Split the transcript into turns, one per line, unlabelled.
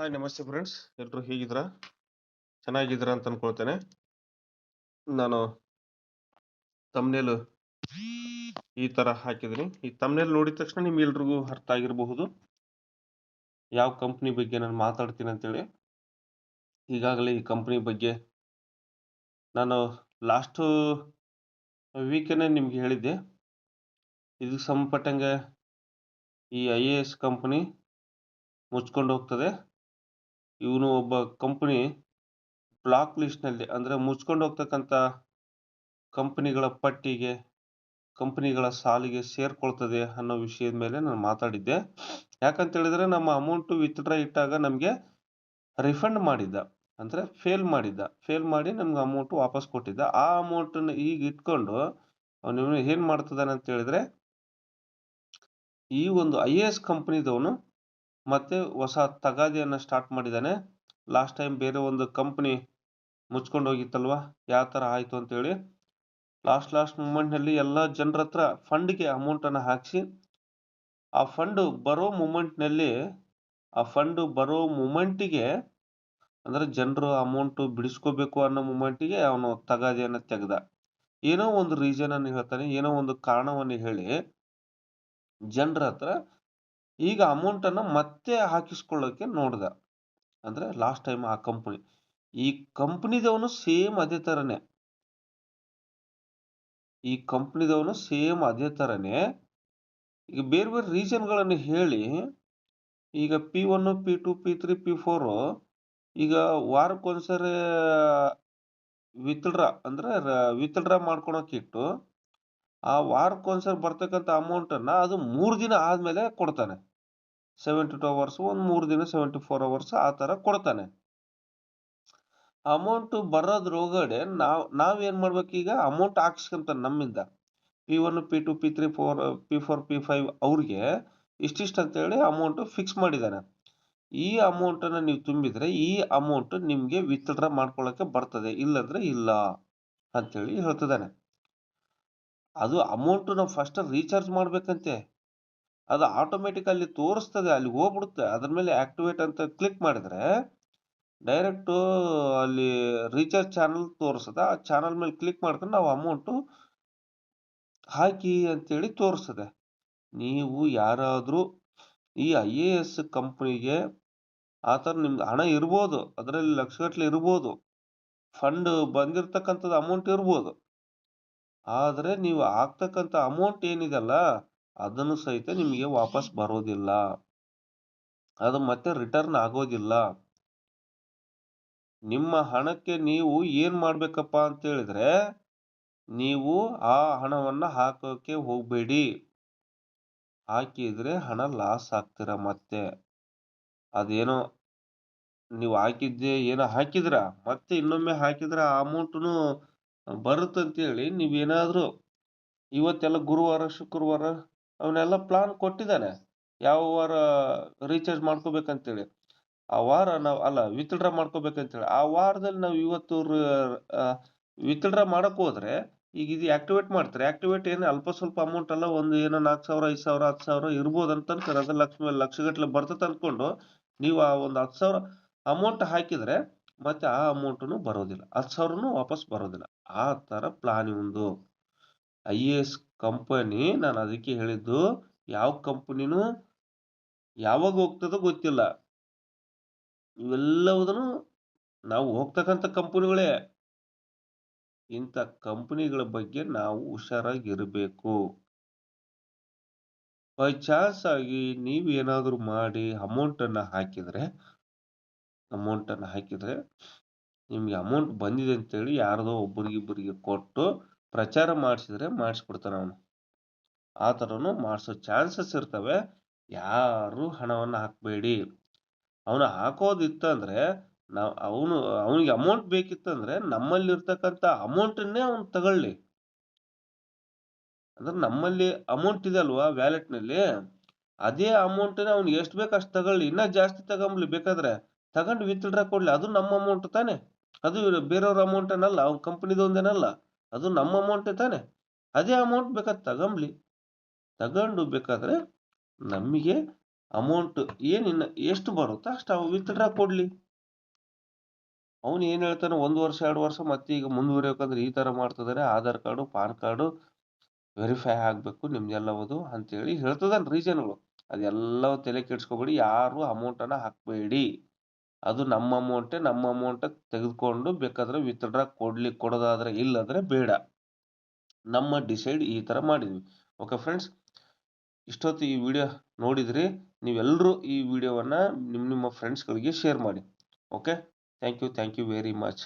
Hi, ನಮಸ್ತೆ friends ಎಲ್ಲರೂ ಹೇಗಿದ್ದೀರಾ? ಚೆನ್ನಾಗಿದ್ದೀರಾ ಅಂತ ಅನ್ಕೊಳ್ತೇನೆ. ನಾನು ತಮ್ನೇಲು ಈ ತರ ಹಾಕಿದ್ದೀನಿ. ಈ ತಮ್ನೇಲ್ ನೋಡಿದ ತಕ್ಷಣ ನಿಮ್ಮೆಲ್ರಿಗೂ ಅರ್ಥ ಆಗಿರಬಹುದು. ಯಾವ ಕಂಪ್ನಿ ಬಗ್ಗೆ ನಾನು ಮಾತಾಡ್ತೀನಿ ಅಂತೇಳಿ. ಈಗಾಗಲೇ ಈ ಕಂಪ್ನಿ ಬಗ್ಗೆ ನಾನು ಲಾಸ್ಟ್ ವೀಕೇನೆ ನಿಮ್ಗೆ ಹೇಳಿದ್ದೆ. ಇದಕ್ಕೆ ಸಂಬಂಧಪಟ್ಟಂಗೆ ಈ ಐ ಎ ಎಸ್ ಕಂಪ್ನಿ ಮುಚ್ಕೊಂಡು ಹೋಗ್ತದೆ. ಇವನು ಒಬ್ಬ ಕಂಪನಿ ಬ್ಲಾಕ್ ಲಿಸ್ಟ್ನಲ್ಲಿ ಅಂದರೆ ಮುಚ್ಕೊಂಡು ಹೋಗ್ತಕ್ಕಂಥ ಕಂಪನಿಗಳ ಪಟ್ಟಿಗೆ ಕಂಪನಿಗಳ ಸಾಲಿಗೆ ಸೇರ್ಕೊಳ್ತದೆ ಅನ್ನೋ ವಿಷಯದ ಮೇಲೆ ನಾನು ಮಾತಾಡಿದ್ದೆ. ಯಾಕಂತ ಹೇಳಿದ್ರೆ ನಮ್ಮ ಅಮೌಂಟು ವಿತ್ಡ್ರಾ ಇಟ್ಟಾಗ ನಮಗೆ ರಿಫಂಡ್ ಮಾಡಿದ್ದ, ಅಂದರೆ ಫೇಲ್ ಮಾಡಿದ್ದ. ಫೇಲ್ ಮಾಡಿ ನಮ್ಗೆ ಅಮೌಂಟ್ ವಾಪಸ್ ಕೊಟ್ಟಿದ್ದ. ಆ ಅಮೌಂಟನ್ನು ಈಗ ಇಟ್ಕೊಂಡು ಅವನು ಏನು ಮಾಡ್ತಿದ್ದಾನೆ ಅಂತ ಹೇಳಿದ್ರೆ ಈ ಒಂದು ಐ ಎ ಎಸ್ ಕಂಪನಿದವನು ಮತ್ತೆ ಹೊಸ ತಗಾದೆಯನ್ನು ಸ್ಟಾರ್ಟ್ ಮಾಡಿದ್ದಾನೆ ಲಾಸ್ಟ್ ಟೈಮ್ ಬೇರೆ ಒಂದು ಕಂಪನಿ ಮುಚ್ಕೊಂಡು ಹೋಗಿತ್ತಲ್ವ ಯಾವ ಥರ ಆಯಿತು ಅಂತೇಳಿ. ಲಾಸ್ಟ್ ಲಾಸ್ಟ್ ಮೂಮೆಂಟ್ನಲ್ಲಿ ಎಲ್ಲ ಜನರ ಹತ್ರ ಫಂಡ್ಗೆ ಅಮೌಂಟನ್ನು ಹಾಕಿಸಿ, ಆ ಫಂಡು ಬರೋ ಮೂಮೆಂಟ್ನಲ್ಲಿ ಆ ಫಂಡು ಬರೋ ಮೂಮೆಂಟಿಗೆ ಅಂದರೆ ಜನರು ಅಮೌಂಟು ಬಿಡಿಸ್ಕೋಬೇಕು ಅನ್ನೋ ಮೂಮೆಂಟಿಗೆ ಅವನು ತಗಾದಿಯನ್ನು ತೆಗೆದ. ಏನೋ ಒಂದು ರೀಸನ್ ಅನ್ನು ಹೇಳ್ತಾನೆ, ಏನೋ ಒಂದು ಕಾರಣವನ್ನು ಹೇಳಿ ಜನರ ಹತ್ರ ಈಗ ಅಮೌಂಟನ್ನು ಮತ್ತೆ ಹಾಕಿಸ್ಕೊಳ್ಳೋಕೆ ನೋಡ್ದ. ಅಂದರೆ ಲಾಸ್ಟ್ ಟೈಮ್ ಆ ಕಂಪನಿ ಈ ಕಂಪ್ನಿದವನು ಸೇಮ್ ಅದೇ ಥರನೇ ಈ ಕಂಪ್ನಿದವನು ಸೇಮ್ ಅದೇ ಥರನೇ ಈಗ ಬೇರೆ ಬೇರೆ ರೀಸನ್ಗಳನ್ನು ಹೇಳಿ, ಈಗ P one P two P three P four ಈಗ ವಾರಕ್ಕೊಂದ್ಸರಿ ವಿತ್ಡ್ರಾ ಅಂದರೆ ವಿತ್ಡ್ರಾ ಮಾಡ್ಕೊಳೋಕ್ಕಿಟ್ಟು ಆ ವಾರಕ್ಕೊಂದ್ಸರಿ ಬರ್ತಕ್ಕಂಥ ಅಮೌಂಟನ್ನು ಅದು ಮೂರು ದಿನ ಆದಮೇಲೆ ಕೊಡ್ತಾನೆ. ಸೆವೆಂಟಿ ಟು ಅವರ್ಸ್ ಒಂದು ಮೂರು ದಿನ ಸೆವೆಂಟಿ ಫೋರ್ ಅವರ್ಸ್ ಆ ಥರ ಕೊಡ್ತಾನೆ. ಅಮೌಂಟ್ ಬರೋದ್ರೊಳಗಡೆ ನಾವು ನಾವೇನು ಮಾಡ್ಬೇಕೀಗ ಅಮೌಂಟ್ ಹಾಕ್ಸ್ಕೊಂತಾನೆ ನಮ್ಮಿಂದ. P one P two P three four P four P five ಅವ್ರಿಗೆ ಇಷ್ಟಿಷ್ಟು ಅಂತೇಳಿ ಅಮೌಂಟು ಫಿಕ್ಸ್ ಮಾಡಿದ್ದಾನೆ. ಈ ಅಮೌಂಟನ್ನು ನೀವು ತುಂಬಿದರೆ ಈ ಅಮೌಂಟ್ ನಿಮಗೆ ವಿತ್ಡ್ರಾ ಮಾಡ್ಕೊಳ್ಳೋಕ್ಕೆ ಬರ್ತದೆ, ಇಲ್ಲಂದ್ರೆ ಇಲ್ಲ ಅಂತೇಳಿ ಹೇಳ್ತಿದ್ದಾನೆ. ಅದು ಅಮೌಂಟು ನಾವು ಫಸ್ಟ್ ರೀಚಾರ್ಜ್ ಮಾಡ್ಬೇಕಂತೆ. ಅದು ಆಟೋಮೆಟಿಕ್ ಅಲ್ಲಿ ತೋರಿಸ್ತದೆ, ಅಲ್ಲಿ ಹೋಗ್ಬಿಡುತ್ತೆ. ಅದ್ರ ಮೇಲೆ ಆಕ್ಟಿವೇಟ್ ಅಂತ ಕ್ಲಿಕ್ ಮಾಡಿದ್ರೆ ಡೈರೆಕ್ಟು ಅಲ್ಲಿ ರೀಚಾರ್ಜ್ ಚಾನಲ್ ತೋರಿಸ್ತದೆ. ಆ ಚಾನಲ್ ಮೇಲೆ ಕ್ಲಿಕ್ ಮಾಡ್ಕೊಂಡು ನಾವು ಅಮೌಂಟು ಹಾಕಿ ಅಂತೇಳಿ ತೋರಿಸ್ತದೆ. ನೀವು ಯಾರಾದರೂ ಈ ಐ ಎ ಎಸ್ ಕಂಪ್ನಿಗೆ ಆ ಥರ ನಿಮ್ಗೆ ಹಣ ಇರ್ಬೋದು, ಅದರಲ್ಲಿ ಲಕ್ಷಗಟ್ಟಲೆ ಇರ್ಬೋದು ಫಂಡ್ ಬಂದಿರತಕ್ಕಂಥದ್ದು ಅಮೌಂಟ್ ಇರ್ಬೋದು. ಆದರೆ ನೀವು ಹಾಕ್ತಕ್ಕಂಥ ಅಮೌಂಟ್ ಏನಿದೆಲ್ಲ ಅದನ್ನು ಸಹಿತ ನಿಮಗೆ ವಾಪಸ್ ಬರೋದಿಲ್ಲ. ಅದು ಮತ್ತೆ ರಿಟರ್ನ್ ಆಗೋದಿಲ್ಲ. ನಿಮ್ಮ ಹಣಕ್ಕೆ ನೀವು ಏನು ಮಾಡಬೇಕಪ್ಪ ಅಂತ ಹೇಳಿದ್ರೆ, ನೀವು ಆ ಹಣವನ್ನು ಹಾಕೋಕ್ಕೆ ಹೋಗಬೇಡಿ. ಹಾಕಿದ್ರೆ ಹಣ ಲಾಸ್ ಆಗ್ತೀರ ಮತ್ತೆ. ಅದೇನೋ ನೀವು ಹಾಕಿದ್ದೆ ಏನೋ ಹಾಕಿದ್ರ, ಮತ್ತೆ ಇನ್ನೊಮ್ಮೆ ಹಾಕಿದ್ರೆ ಆ ಅಮೌಂಟ್ನು ಬರುತ್ತಂತೇಳಿ ನೀವೇನಾದರೂ ಇವತ್ತೆಲ್ಲ ಗುರುವಾರ, ಶುಕ್ರವಾರ ಅವನ್ನೆಲ್ಲ ಪ್ಲಾನ್ ಕೊಟ್ಟಿದ್ದಾನೆ. ಯಾವ ವಾರ ರೀಚಾರ್ಜ್ ಮಾಡ್ಕೋಬೇಕಂತೇಳಿ. ಆ ವಾರ ನಾವು, ಅಲ್ಲ ವಿತ್ಡ್ರಾ ಮಾಡ್ಕೋಬೇಕಂತೇಳಿ. ಆ ವಾರದಲ್ಲಿ ನಾವು ಇವತ್ತು ವಿತ್ಡ್ರಾ ಮಾಡಕ್ ಹೋದ್ರೆ ಈಗ ಇದು ಆಕ್ಟಿವೇಟ್ ಮಾಡ್ತಾರೆ. ಆಕ್ಟಿವೇಟ್ ಏನು ಅಲ್ಪ ಸ್ವಲ್ಪ ಅಮೌಂಟ್ ಅಲ್ಲ ಒಂದು ಏನೋ ನಾಲ್ಕು ಸಾವಿರ, ಐದು ಸಾವಿರ ಹತ್ತು ಸಾವಿರ ಇರ್ಬೋದು ಅಂತ ಅನ್ಕೊಂಡು ಅದು ಲಕ್ಷ ಲಕ್ಷಗಟ್ಟಲೆ ಬರ್ತದೆ ಅಂದ್ಕೊಂಡು ನೀವು ಆ ಒಂದು ಹತ್ತು ಸಾವಿರ ಅಮೌಂಟ್ ಹಾಕಿದ್ರೆ ಮತ್ತೆ ಆ ಅಮೌಂಟನು ಬರೋದಿಲ್ಲ. ಹತ್ತು ಸಾವಿರನೂ ವಾಪಸ್ ಬರೋದಿಲ್ಲ. ಆ ಥರ ಪ್ಲಾನ್ ಒಂದು ಐ ಎ ಎಸ್ ಕಂಪನಿ ನಾನು ಅದಕ್ಕೆ ಹೇಳಿದ್ದು, ಯಾವ ಕಂಪನಿನೂ ಯಾವಾಗ ಹೋಗ್ತದೋ ಗೊತ್ತಿಲ್ಲ. ಇವೆಲ್ಲವುದನ್ನು ನಾವು ಹೋಗ್ತಕ್ಕಂಥ ಕಂಪನಿಗಳೇ. ಇಂಥ ಕಂಪನಿಗಳ ಬಗ್ಗೆ ನಾವು ಹುಷಾರಾಗಿರಬೇಕು. ಬೈ ಚಾನ್ಸ್ ಆಗಿ ನೀವೇನಾದರೂ ಮಾಡಿ ಅಮೌಂಟನ್ನು ಹಾಕಿದರೆ ಅಮೌಂಟನ್ನು ಹಾಕಿದರೆ ನಿಮಗೆ ಅಮೌಂಟ್ ಬಂದಿದೆ ಅಂತೇಳಿ ಯಾರದೋ ಒಬ್ಬರಿಗಿಬ್ಬರಿಗೆ ಕೊಟ್ಟು ಪ್ರಚಾರ ಮಾಡಿಸಿದ್ರೆ ಮಾಡಿಸ್ಕೊಡ್ತಾನೆ ಅವನು. ಆ ಥರನೂ ಮಾಡಿಸೋ ಚಾನ್ಸಸ್ ಇರ್ತವೆ. ಯಾರು ಹಣವನ್ನು ಹಾಕಬೇಡಿ. ಅವನು ಹಾಕೋದಿತ್ತಂದ್ರೆ ನಾವು ಅವನು, ಅವನಿಗೆ ಅಮೌಂಟ್ ಬೇಕಿತ್ತಂದ್ರೆ ನಮ್ಮಲ್ಲಿರ್ತಕ್ಕಂಥ ಅಮೌಂಟನ್ನೇ ಅವನು ತಗೊಳ್ಳಿ. ಅಂದ್ರೆ ನಮ್ಮಲ್ಲಿ ಅಮೌಂಟ್ ಇದೆ ಅಲ್ವಾ ವ್ಯಾಲೆಟ್ನಲ್ಲಿ ಅದೇ ಅಮೌಂಟನ್ನ ಅವ್ನಿಗೆ ಎಷ್ಟು ಬೇಕು ಅಷ್ಟು ತಗೊಳ್ಳಿ. ಇನ್ನೂ ಜಾಸ್ತಿ ತಗೊಂಬ್ಲಿ ಬೇಕಾದ್ರೆ. ತಗೊಂಡು ವಿತ್ಡ್ರಾ ಕೊಡಲಿ. ಅದು ನಮ್ಮ ಅಮೌಂಟ್ ತಾನೇ. ಅದು ಬೇರೆಯವ್ರ ಅಮೌಂಟ್ ಏನಲ್ಲ ಅವ್ನ ಕಂಪ್ನಿದೊಂದೇನಲ್ಲ ಅದು ನಮ್ಮ ಅಮೌಂಟೇ ತಾನೆ? ಅದೇ ಅಮೌಂಟ್ ಬೇಕಾದ್ರೆ ತಗೊಂಬ್ಲಿ. ತಗೊಂಡು ಬೇಕಾದ್ರೆ ನಮಗೆ ಅಮೌಂಟ್ ಏನಿನ್ನ ಎಷ್ಟು ಬರುತ್ತೋ ಅಷ್ಟು ಅವ ವಿತ್ಡ್ರಾ ಕೊಡಲಿ. ಅವನು ಏನು ಹೇಳ್ತಾನೆ, ಒಂದು ವರ್ಷ, ಎರಡು ವರ್ಷ ಮತ್ತೆ ಈಗ ಮುಂದುವರಿಬೇಕಂದ್ರೆ ಈ ಥರ ಮಾಡ್ತಿದ್ದಾರೆ Aadhaar card, PAN card verify ಆಗಬೇಕು ನಿಮ್ದೆಲ್ಲವುದು ಅಂತೇಳಿ ಹೇಳ್ತದನ್ ರೀಸನ್ಗಳು ಅದೆಲ್ಲ ತಲೆ ಕೆಡ್ಸ್ಕೊಬೇಡಿ, ಯಾರು ಅಮೌಂಟನ್ನು ಹಾಕಬೇಡಿ. ಅದು ನಮ್ಮ ಅಮೌಂಟೇ ನಮ್ಮ ಅಮೌಂಟ ತೆಗೆದುಕೊಂಡು ಬೇಕಾದ್ರೆ ವಿತ್ಡ್ರಾ ಕೊಡ್ಲಿ, ಕೊಡೋದಾದ್ರೆ ಇಲ್ಲಂದ್ರೆ ಬೇಡ. ನಮ್ಮ ಡಿಸೈಡ್ ಈ ಥರ ಮಾಡಿದ್ವಿ. ಓಕೆ ಫ್ರೆಂಡ್ಸ್ ಇಷ್ಟೊತ್ತು ಈ ವಿಡಿಯೋ ನೋಡಿದ್ರಿ. ನೀವೆಲ್ಲರೂ ಈ ವಿಡಿಯೋವನ್ನು ನಿಮ್ಮ ನಿಮ್ಮ ಫ್ರೆಂಡ್ಸ್ಗಳಿಗೆ ಶೇರ್ ಮಾಡಿ. Okay thank you thank you very much